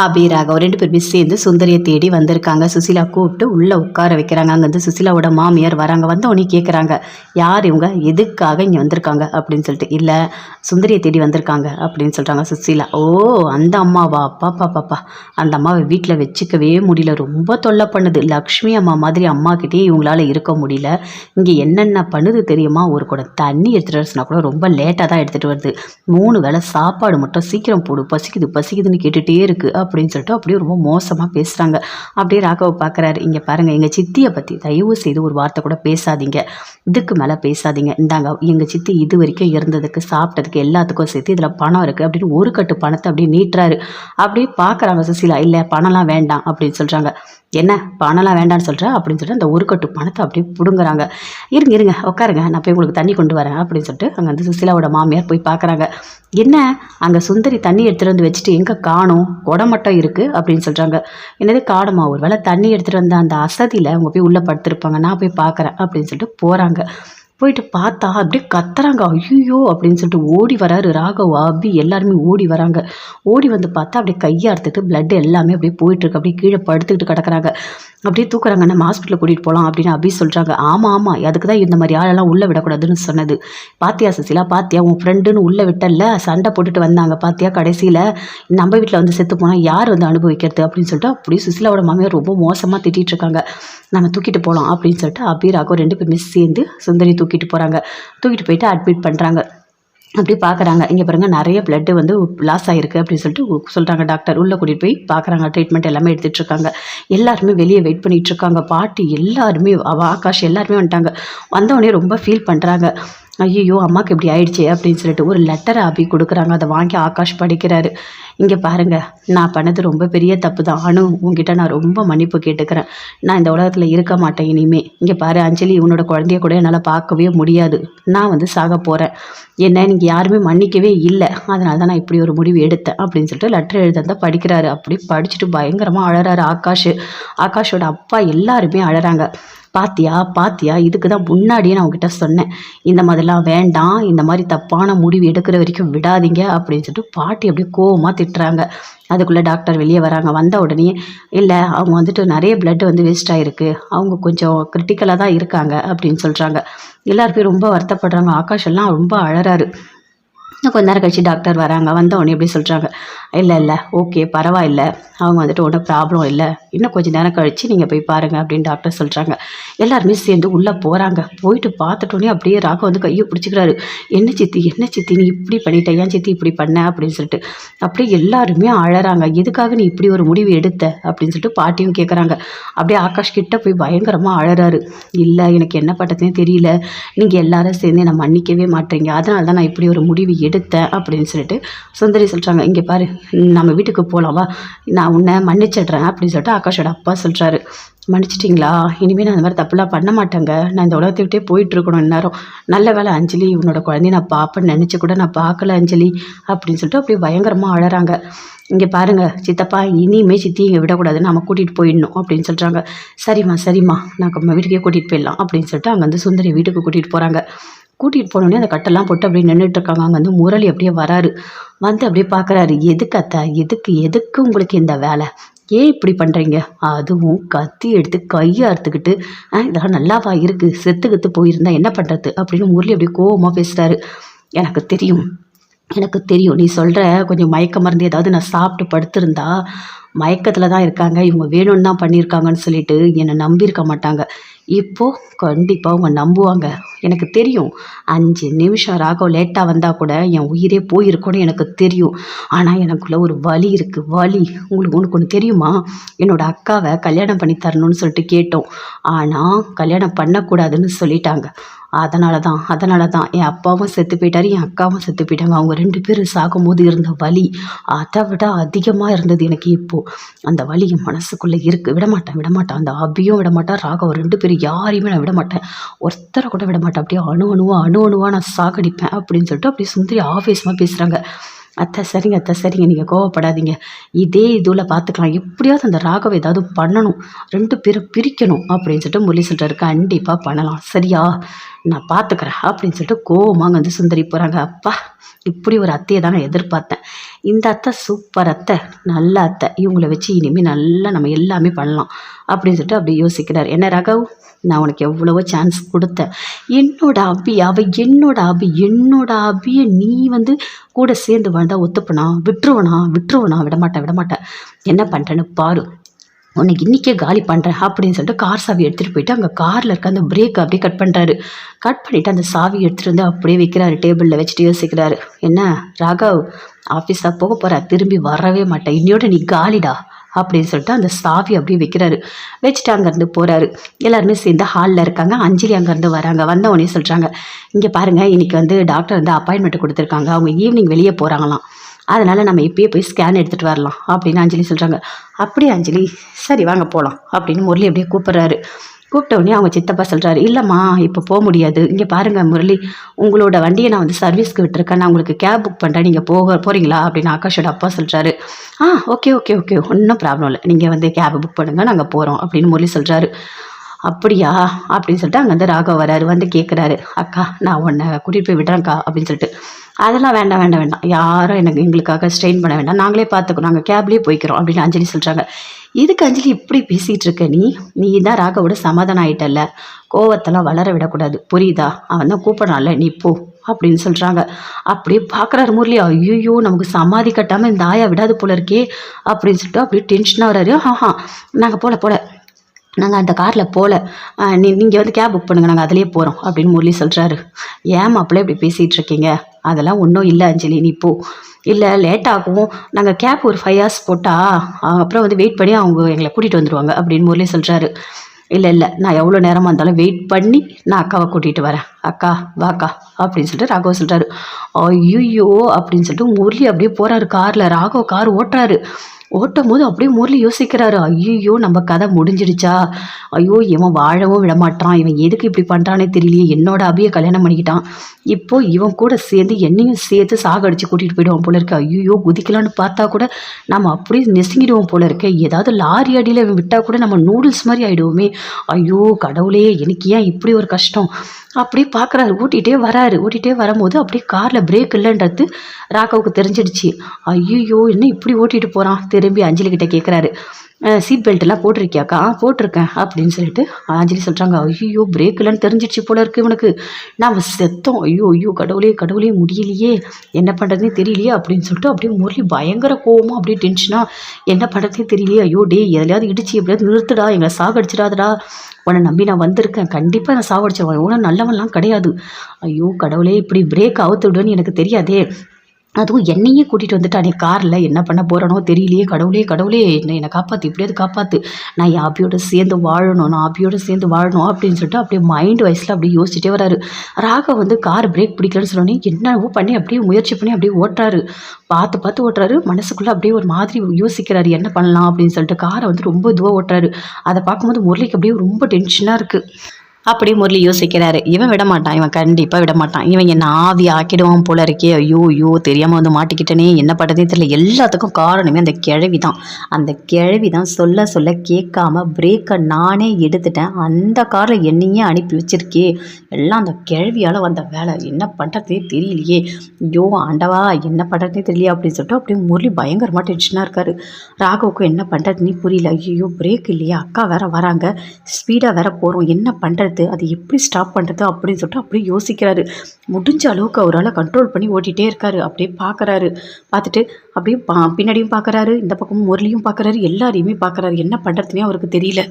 ஆபி ராகவ் ரெண்டு பேருமே சேர்ந்து சுந்தரியை தேடி வந்திருக்காங்க. சுசிலா கூப்பிட்டு உள்ளே உட்கார வைக்கிறாங்க. அங்கேருந்து சுசிலாவோட மாமியார் வராங்க. வந்த உடனே கேட்குறாங்க யார் இவங்க? எதுக்காக இங்கே வந்திருக்காங்க? அப்படின்னு சொல்லிட்டு இல்லை சுந்தரியை தேடி வந்திருக்காங்க. அப்படின்னு சொல்கிறாங்க சுசிலா. ஓ அந்த அம்மாவா? பாப்பா பாப்பா அந்த அம்மாவை வீட்டில் வச்சுக்கவே முடியல. ரொம்ப தொல்லை பண்ணுது. லக்ஷ்மி அம்மா மாதிரி அம்மாக்கிட்டே இவங்களால இருக்க முடியல. இங்கே என்னென்ன பண்ணுது தெரியுமா? ஒரு கூட தண்ணி எடுத்துகிட்டு வர கூட ரொம்ப லேட்டாக தான் எடுத்துகிட்டு வருது. மூணு வேளை சாப்பாடு மட்டும் சீக்கிரம் போடு. பசிக்குது பசிக்குதுன்னு கேட்டுகிட்டே இருக்குது அப்படின்னு சொல்லிட்டு அப்படியே ரொம்ப மோசமாக பேசுகிறாங்க அப்படியே ராகவ பார்க்குறாரு இங்கே பாருங்கள் எங்கள் சித்தியை பற்றி தயவு செய்து ஒரு வார்த்தை கூட பேசாதீங்க. இதுக்கு மேலே பேசாதீங்க. இந்தாங்க எங்கள் சித்தி இது வரைக்கும் இருந்ததுக்கு சாப்பிட்டதுக்கு எல்லாத்துக்கும் சேர்த்து இதில் பணம் இருக்குது அப்படின்னு ஒரு கட்டு பணத்தை அப்படியே நீட்டுறாரு. அப்படியே பார்க்குறாங்க சுசீலா இல்லை பணம்லாம் வேண்டாம் அப்படின்னு சொல்கிறாங்க என்ன பணம்லாம் வேண்டாம்னு சொல்கிறேன் அப்படின்னு சொல்லிட்டு அந்த ஒரு கட்டு பணத்தை அப்படியே பிடுங்குறாங்க. இருங்க இருங்க உட்காருங்க நான் போய் உங்களுக்கு தண்ணி கொண்டு வரேன் அப்படின்னு சொல்லிட்டு அங்கே வந்து சுசீலாவோட மாமியார் போய் பார்க்குறாங்க என்ன அங்கே சுந்தரி தண்ணி எடுத்துகிட்டு வந்து வச்சுட்டு எங்கே காணும்? குடம் மட்டும் இருக்குது அப்படின்னு சொல்கிறாங்க என்னது காணுமா ஒரு வேளை தண்ணி எடுத்துகிட்டு வந்த அந்த அசதியில் அவங்க போய் உள்ளே படுத்துருப்பாங்க. நான் போய் பார்க்குறேன் அப்படின்னு சொல்லிட்டு போகிறாங்க போயிட்டு பார்த்தா அப்படியே கத்துறாங்க. ஐயோ அப்படின்னு சொல்லிட்டு ஓடி வராரு ராகவ் அபி எல்லாருமே ஓடி வராங்க. ஓடி வந்து பார்த்தா அப்படியே கையை அறுத்துட்டு பிளட் எல்லாமே அப்படியே போயிட்டு இருக்கு. அப்படியே கீழே படுத்துக்கிட்டு கிடக்குறாங்க. அப்படியே தூக்குறாங்க. நம்ம ஹாஸ்பிட்டலில் கூட்டிகிட்டு போகலாம் அப்படின்னு அப்படி சொல்கிறாங்க ஆமாம் ஆமாம் அதுக்கு தான் இந்த மாதிரி ஆளெல்லாம் உள்ளே விடக்கூடாதுன்னு சொன்னது. பாத்தியா சுசிலா? பாத்தியா? உன் ஃப்ரெண்டுன்னு உள்ளே விட்டல சண்டை போட்டுட்டு வந்தாங்க. பாத்தியா? கடைசியில் நம்ம வீட்டில் வந்து செத்து போனால் யார் வந்து அனுபவிக்கிறது அப்படின்னு சொல்லிட்டு அப்படியே சுசிலாவோட மாமியார் ரொம்ப மோசமாக திட்டிகிட்டு இருக்காங்க. நம்ம தூக்கிட்டு போகலாம் அப்படின்னு சொல்லிட்டு அபி ராகவ் ரெண்டு பேருமே சேர்ந்து சுந்தரி தூக்கிட்டு போகிறாங்க தூக்கிட்டு போயிட்டு அட்மிட் பண்ணுறாங்க அப்படி பார்க்குறாங்க இங்கே பாருங்கள் நிறைய பிளட்டு வந்து லாஸ் ஆகிருக்கு அப்படின்னு சொல்லிட்டு சொல்கிறாங்க டாக்டர் உள்ளே கூட்டிகிட்டு போய் பார்க்குறாங்க ட்ரீட்மெண்ட் எல்லாமே எடுத்துகிட்ருக்காங்க எல்லாருமே வெளியே வெயிட் பண்ணிகிட்ருக்காங்க பாட்டி எல்லாருமே அவ ஆகாஷ் எல்லாருமே வந்துட்டாங்க. வந்தவொடனே ரொம்ப ஃபீல் பண்ணுறாங்க ஐயோ அம்மாவுக்கு இப்படி ஆயிடுச்சு அப்படின்னு சொல்லிட்டு ஒரு லெட்டர் ஆபி கொடுக்குறாங்க. அதை வாங்கி ஆகாஷ் படிக்கிறாரு. இங்கே பாருங்க நான் பண்ணது ரொம்ப பெரிய தப்பு தான். அனு உங்ககிட்ட நான் ரொம்ப மன்னிப்பு கேட்டுக்கிறேன். நான் இந்த உலகத்தில் இருக்க மாட்டேன் இனிமே. இங்கே பாரு அஞ்சலி உன்னோட குழந்தைய கூட என்னால் பார்க்கவே முடியாது. நான் வந்து சாக போகிறேன் என்ன நீங்கள் யாருமே மன்னிக்கவே இல்லை. அதனால தான் நான் இப்படி ஒரு முடிவு எடுத்தேன் அப்படின்னு சொல்லிட்டு லெட்டர் எழுதுறத படிக்கிறாரு. அப்படி படிச்சுட்டு பயங்கரமாக அழறாரு ஆகாஷ். ஆகாஷோட அப்பா எல்லாருமே அழறாங்க. பாத்தியா பாத்தியா இதுக்கு தான் முன்னாடியே நான் உங்ககிட்ட சொன்னேன். இந்த மாதிரிலாம் வேண்டாம் இந்த மாதிரி தப்பான முடிவு எடுக்கிற வரைக்கும் விடாதீங்க அப்படின்னு சொல்லிட்டு பாட்டி அப்படியே கோவமாக திட்டுறாங்க. அதுக்குள்ளே டாக்டர் வெளியே வராங்க. வந்த உடனே இல்லை அவங்க வந்துட்டு நிறைய பிளட் வந்து வேஸ்ட் ஆகிருக்கு அவங்க கொஞ்சம் கிரிட்டிக்கலாக தான் இருக்காங்க அப்படின்னு சொல்கிறாங்க எல்லாருமே ரொம்ப வருத்தப்படுறாங்க. ஆகாஷ் எல்லாம் ரொம்ப அழறாரு. கொஞ்ச நேரம் கழிச்சு டாக்டர் வராங்க. வந்த உடனே எப்படி சொல்கிறாங்க இல்லை இல்லை ஓகே பரவாயில்ல. அவங்க வந்துட்டு ஒன்றும் ப்ராப்ளம் இல்லை. இன்னும் கொஞ்சம் நேரம் கழித்து நீங்கள் போய் பாருங்கள் அப்படின்னு டாக்டர் சொல்கிறாங்க எல்லாருமே சேர்ந்து உள்ளே போகிறாங்க போயிட்டு பார்த்துட்டோன்னே அப்படியே ராக வந்து கையை பிடிச்சிக்கிறாரு. என்ன சித்தி என்ன சித்தி நீ இப்படி பண்ணிட்ட? ஏன் சித்தி இப்படி பண்ண? அப்படின்னு சொல்லிட்டு. அப்படியே எல்லாருமே அழறாங்க. எதுக்காக நீ இப்படி ஒரு முடிவு எடுத்த? அப்படின்னு சொல்லிட்டு பாட்டியும் கேட்குறாங்க அப்படியே ஆகாஷ் கிட்ட போய் பயங்கரமாக அழறாரு. இல்லை எனக்கு என்ன பண்ணுறதுனே தெரியல. நீங்கள் எல்லாரும் சேர்ந்து என்னை மன்னிக்கவே மாட்டீங்க. அதனால தான் நான் இப்படி ஒரு முடிவு எடுத்தேன் அப்படின்னு சொல்லிட்டு சுந்தரி சொல்கிறாங்க இங்கே பாரு நம்ம வீட்டுக்கு போகலாம் வா நான் உன்னை மன்னிச்சிடுறேன் அப்படின்னு சொல்லிட்டு ஆகாஷோட அப்பா சொல்கிறாரு மன்னிச்சிட்டிங்களா? இனிமேல் நான் அந்த மாதிரி தப்புலாம் பண்ண மாட்டேங்க. நான் இந்த உலகத்தை விட்டே போயிட்டுருக்கணும் இந்நேரம். நல்ல வேலை அஞ்சலி உன்னோட குழந்தைய நான் பார்ப்பேன்னு நினச்சி கூட நான் பார்க்கல அஞ்சலி அப்படின்னு சொல்லிட்டு அப்படியே பயங்கரமாக அழறாங்க. இங்கே பாருங்கள் சித்தப்பா இனிமே சித்தி இங்கே விடக்கூடாது. நம்ம கூட்டிகிட்டு போயிடணும் அப்படின்னு சொல்கிறாங்க சரிம்மா சரிம்மா. நான் நம்ம வீட்டுக்கே கூட்டிகிட்டு போயிடலாம் அப்படின்னு சொல்லிட்டு அங்கே வந்து சுந்தரி வீட்டுக்கு கூட்டிகிட்டு போகிறாங்க கூட்டிகிட்டு போனோடனே அந்த கட்டெல்லாம் போட்டு அப்படியே நின்றுட்டு இருக்காங்க. அங்கே வந்து முரளி அப்படியே வராரு. வந்து அப்படியே பார்க்குறாரு எதுக்கு அத்தை? எதுக்கு? எதுக்கு உங்களுக்கு இந்த வேலை? ஏன் இப்படி பண்ணுறீங்க அதுவும் கத்தி எடுத்து கையை அறுத்துக்கிட்டு ஆ இதெல்லாம் நல்லாவா இருக்குது செத்து கத்து போயிருந்தா என்ன பண்ணுறது அப்படின்னு முரளி அப்படியே கோபமாக பேசுகிறாரு எனக்கு தெரியும். எனக்கு தெரியும். நீ சொல்கிற கொஞ்சம் மயக்க மருந்து ஏதாவது நான் சாப்பிட்டு படுத்திருந்தா மயக்கத்தில் தான் இருக்காங்க. இவங்க வேணும்னு தான் பண்ணியிருக்காங்கன்னு சொல்லிட்டு என்னை நம்பியிருக்க மாட்டாங்க. இப்போது கண்டிப்பாக அவங்க நம்புவாங்க. எனக்கு தெரியும். அஞ்சு நிமிஷம் ராகவ் லேட்டாக வந்தால் கூட என் உயிரே போயிருக்கும்னு எனக்கு தெரியும். ஆனால் எனக்குள்ளே ஒரு வலி இருக்குது வலி. உங்களுக்கு உனக்கு ஒன்று தெரியுமா? என்னோட அக்காவை கல்யாணம் பண்ணி தரணும்னு சொல்லிட்டு கேட்டோம். ஆனால் கல்யாணம் பண்ணக்கூடாதுன்னு சொல்லிட்டாங்க. அதனால தான் அதனால தான் என் அப்பாவும் செத்து போயிட்டாரு என் அக்காவும் செத்து போயிட்டாங்க. அவங்க ரெண்டு பேரும் சாகும்போது இருந்த வலி அதை விட அதிகமாக இருந்தது எனக்கு இப்போது அந்த வலி என் மனசுக்குள்ளே இருக்குது விடமாட்டேன் விடமாட்டேன். அந்த அபியும் விடமாட்டேன் ராகவ் ரெண்டு பேரும் யாரையுமே நான் விடமாட்டேன். ஒருத்தரை கூட விடமாட்டேன். அப்படியே அணு அணுவா அணு அணுவாக நான் சாகடிப்பேன் அப்படின்னு சொல்லிட்டு அப்படியே சுந்தரி ஆவேசமாக பேசுகிறாங்க அத்தை சரிங்க அத்தை சரிங்க. நீங்கள் கோவப்படாதீங்க. இதே இதுவில் பார்த்துக்கலாம் எப்படியாவது அந்த ராகவை ஏதாவது பண்ணணும். ரெண்டு பேரும் பிரிக்கணும் அப்படின்னு சொல்லிட்டு முரளி சொல்கிறாரு கண்டிப்பாக பண்ணலாம். சரியா? நான் பார்த்துக்கிறேன் அப்படின்னு சொல்லிட்டு கோவமாக வந்து சுந்தரி போகிறாங்க அப்பா இப்படி ஒரு அத்தையை தான் நான் எதிர்பார்த்தேன். இந்த அத்தை சூப்பர் அத்தை நல்ல அத்தை. இவங்கள வச்சு இனிமேல் நல்லா நம்ம எல்லாமே பண்ணலாம் அப்படின்னு சொல்லிட்டு அப்படி யோசிக்கிறார். என்ன ரகவ்? நான் உனக்கு எவ்வளவோ சான்ஸ் கொடுத்தேன். என்னோட அபி அவ என்னோட அபி என்னோட அபியை நீ வந்து கூட சேர்ந்து வாழ்ந்தால் ஒத்துப்பனா? விட்டுருவனா? விட்டுருவனா? விடமாட்டேன் விடமாட்டேன் என்ன பண்ணுறேன்னு பாரு. உன்னை இன்றைக்கே காலி பண்ணுறேன் அப்படின்னு சொல்லிட்டு கார் சாவி எடுத்துகிட்டு போயிட்டு அங்கே காரில் இருக்க அந்த பிரேக் அப்படியே கட் பண்ணுறாரு கட் பண்ணிவிட்டு அந்த சாவி எடுத்துகிட்டு வந்து அப்படியே வைக்கிறாரு டேபிளில் வச்சுட்டு யோசிக்கிறாரு. என்ன ராகவ் ஆஃபீஸாக போக போகிறா திரும்பி வரவே மாட்டேன் இன்னையோட நீ காலிடா அப்படின்னு சொல்லிட்டு அந்த சாவி அப்படியே வைக்கிறாரு. வச்சுட்டு அங்கேருந்து போகிறாரு எல்லாருமே சேர்ந்து ஹாலில் இருக்காங்க. அஞ்சலி அங்கேருந்து வராங்க. வந்த உடனே சொல்கிறாங்க இங்கே பாருங்கள் இன்றைக்கி வந்து டாக்டர் வந்து அப்பாயின்மெண்ட் கொடுத்துருக்காங்க. அவங்க ஈவினிங் வெளியே போகிறாங்களாம் அதனால் நம்ம இப்பயே போய் ஸ்கேன் எடுத்துகிட்டு வரலாம் அப்படின்னு அஞ்சலி சொல்கிறாங்க அப்படியே அஞ்சலி? சரி வாங்க போகலாம் அப்படின்னு முரளி அப்படியே கூப்பிட்றாரு. கூப்பிட்ட உடனே அவங்க சித்தப்பா சொல்கிறாரு இல்லைம்மா இப்போ போக முடியாது. இங்கே பாருங்கள் முரளி உங்களோட வண்டியை நான் வந்து சர்வீஸ்க்கு விட்டுருக்கேன். நான் உங்களுக்கு கேப் புக் பண்ணுறேன் நீங்கள் போக போகிறீங்களா அப்படின்னு ஆகாஷோட அப்பா சொல்கிறாரு ஆ ஓகே ஓகே ஓகே ஒன்றும் ப்ராப்ளம் இல்லை. நீங்கள் வந்து கேப் புக் பண்ணுங்கள் நாங்கள் போகிறோம் அப்படின்னு முரளி சொல்கிறாரு அப்படியா? அப்படின்னு சொல்லிட்டு அங்கேருந்து ராகவ் வராரு. வந்து கேட்குறாரு அக்கா நான் உன்னை கூட்டிகிட்டு போய் விடுறேன்க்கா அப்படின்னு சொல்லிட்டு. அதெல்லாம் வேண்டாம் வேண்டாம் வேண்டாம். யாரும் எனக்கு எங்களுக்காக ஸ்ட்ரெயின் பண்ண வேண்டாம். நாங்களே பார்த்துக்கோ நாங்கள் கேப்லேயே போய்க்கிறோம் அப்படின்னு அஞ்சலி சொல்கிறாங்க இதுக்கு அஞ்சலி இப்படி பேசிகிட்டு இருக்க நீ? நீ தான் ராகவோட சமாதானம் ஆயிட்டல்ல. கோவத்தெல்லாம் வளர விடக்கூடாது. புரியுதா? அவன் தான் கூப்பிடறான்ல நீ போ அப்படின்னு சொல்கிறாங்க அப்படியே பார்க்குறாரு முரளி. ஐயோ நமக்கு சமாதி கட்டாமல் இந்த ஆயா விடாது போல இருக்கே அப்படின்னு சொல்லிட்டு அப்படியே டென்ஷனாக வராரு ஆஹா நாங்கள் போல போல. நாங்கள் அந்த காரில் போகல நீ நீங்கள் வந்து கேப் புக் பண்ணுங்கள் நாங்கள் அதிலே போகிறோம் அப்படின்னு முரளி சொல்கிறாரு ஏன் மாப்பிள்ளை இப்படி பேசிகிட்டு இருக்கீங்க? அதெல்லாம் ஒன்றும் இல்லை அஞ்சலி. நீ போ. இல்லை லேட் ஆகும். நாங்கள் கேப் ஒரு ஃபைவ் ஹவர்ஸ் போட்டால் அப்புறம் வந்து வெயிட் பண்ணி அவங்க எங்களை கூட்டிகிட்டு வந்துடுவாங்க அப்படின்னு முரளி சொல்கிறாரு இல்லை இல்லை நான் எவ்வளோ நேரமாக இருந்தாலும் வெயிட் பண்ணி நான் அக்காவை கூட்டிகிட்டு வரேன். அக்கா வாக்கா அப்படின்னு சொல்லிட்டு ராகவ் சொல்கிறாரு ஐயோ அப்படின்னு சொல்லிட்டு முரளி அப்படியே போகிறாரு காரில் ராகவ் கார் ஓட்டுறாரு. ஓட்டும் போது அப்படியே முரளி யோசிக்கிறாரு. ஐயோ நம்ம கதை முடிஞ்சிடுச்சா? ஐயோ இவன் வாழவும் விடமாட்டான். இவன் எதுக்கு இப்படி பண்ணுறானே தெரியலையே. என்னோட அபியை கல்யாணம் பண்ணிக்கிட்டான். இப்போ இவன் கூட சேர்ந்து என்னையும் சேர்த்து சாகடிச்சு கூட்டிகிட்டு போயிடுவான் போல இருக்கு. ஐயோ குதிக்கலான்னு பார்த்தா கூட நம்ம அப்படியே நெசுங்கிடுவோம் போல இருக்க. ஏதாவது லாரி அடியில் விட்டால் கூட நம்ம நூடுல்ஸ் மாதிரி ஆகிடுவோமே ஐயோ கடவுளே எனக்கு ஏன் இப்படி ஒரு கஷ்டம்? அப்படியே பார்க்குறாரு ஓட்டிகிட்டே வராரு. ஓட்டிகிட்டே வரும்போது அப்படியே காரில் பிரேக் இல்லைன்றது ராகவுக்கு தெரிஞ்சிடுச்சு. ஐயோ என்ன இப்படி ஓட்டிகிட்டு போகிறான் திரும்பி அஞ்சலிக்கிட்ட கேட்குறாரு சீட் பெல்ட்லாம் போட்டிருக்கியாக்கா? ஆ போட்டிருக்கேன் அப்படின்னு சொல்லிட்டு ஆஞ்சலி சொல்கிறாங்க ஐயோ பிரேக் இல்லைன்னு தெரிஞ்சிடுச்சு போல இருக்கு இவனுக்கு. நாம் செத்தோம். ஐயோ ஐயோ கடவுளே கடவுளே முடியலையே. என்ன பண்ணுறதுனே தெரியலையே அப்படின்னு சொல்லிட்டு அப்படியே முரளி பயங்கர கோவமாக அப்படியே டென்ஷனாக என்ன பண்ணுறதுனே தெரியலையே. ஐயோ டே எதுலையாவது இடிச்சு எப்படியாவது நிறுத்துடா எங்களை சாகடிச்சிடாதடா. உன்னை நம்பி நான் வந்திருக்கேன். கண்டிப்பாக நான் சாவடிச்சிருவேன் இவனும் நல்லவன்லாம் கிடையாது. ஐயோ கடவுளே இப்படி பிரேக் அவுத்து விடுன்னு எனக்கு தெரியாதே. அதுவும் என்னையே கூட்டிகிட்டு வந்துட்டானே காரில் என்ன பண்ண போகிறானோ தெரியலையே கடவுளே கடவுளே என்னை என்னை காப்பாற்று இப்படியாவது காப்பாற்று நான் என் ஆபியோட சேர்ந்து வாழணும் நான் ஆபியோட சேர்ந்து வாழணும் அப்படின்னு சொல்லிட்டு அப்படியே மைண்ட் வைஸில் அப்படியே யோசிச்சுட்டே வராரு. ராக வந்து கார் பிரேக் பிடிக்கலன்னு சொன்னோன்னே என்னவோ பண்ணி அப்படியே முயற்சி பண்ணி அப்படியே ஓட்டுறாரு. பார்த்து பார்த்து ஓட்டுறாரு. மனசுக்குள்ளே அப்படியே ஒரு மாதிரி யோசிக்கிறாரு. என்ன பண்ணலாம் அப்படின்னு சொல்லிட்டு காரை வந்து ரொம்ப இதுவாக ஓட்டுறாரு. அதை பார்க்கும்போது முரளிக்கு அப்படியே ரொம்ப டென்ஷனாக இருக்குது அப்படியே முரளி யோசிக்கிறாரு. இவன் விட மாட்டான் இவன் கண்டிப்பாக விட மாட்டான் இவன் என்ன ஆவி ஆக்கிடுவான் போல இருக்கே. ஐயோ ஐயோ தெரியாமல் வந்து மாட்டிக்கிட்டனே. என்ன பண்ணுறதே தெரியல. எல்லாத்துக்கும் காரணமே அந்த கிழவி தான் அந்த கிழவி தான் சொல்ல சொல்ல கேட்காம பிரேக்கை நானே எடுத்துட்டேன். அந்த காரில் என்னையே அனுப்பி வச்சிருக்கே. எல்லாம் அந்த கிழவியால் வந்த வேலை. என்ன பண்ணுறதே தெரியலையே. ஐயோ ஆண்டவா என்ன பண்ணுறதே தெரியலையே அப்படின்னு சொல்லிட்டு அப்படியே முரளி பயங்கரமாக டென்ஷனாக இருக்கார். ராகவுக்கு என்ன பண்ணுறதுன்னு புரியல. ஐயோ பிரேக் இல்லையா. அக்கா வேற வராங்க. ஸ்பீடாக வேற போகிறோம் என்ன பண்ணுறது பண்ணுறது அது எப்படி ஸ்டாப் பண்ணுறது அப்படின்னு சொல்லிட்டு அப்படியே யோசிக்கிறாரு. முடிஞ்ச அளவுக்கு அவரால் கண்ட்ரோல் பண்ணி ஓட்டிகிட்டே இருக்காரு. அப்படியே பார்க்குறாரு பார்த்துட்டு அப்படியே பா பின்னாடியும் பார்க்குறாரு இந்த பக்கமும் முரளியும் பார்க்குறாரு எல்லாரையுமே பார்க்குறாரு என்ன பண்ணுறதுனே அவருக்கு தெரியல.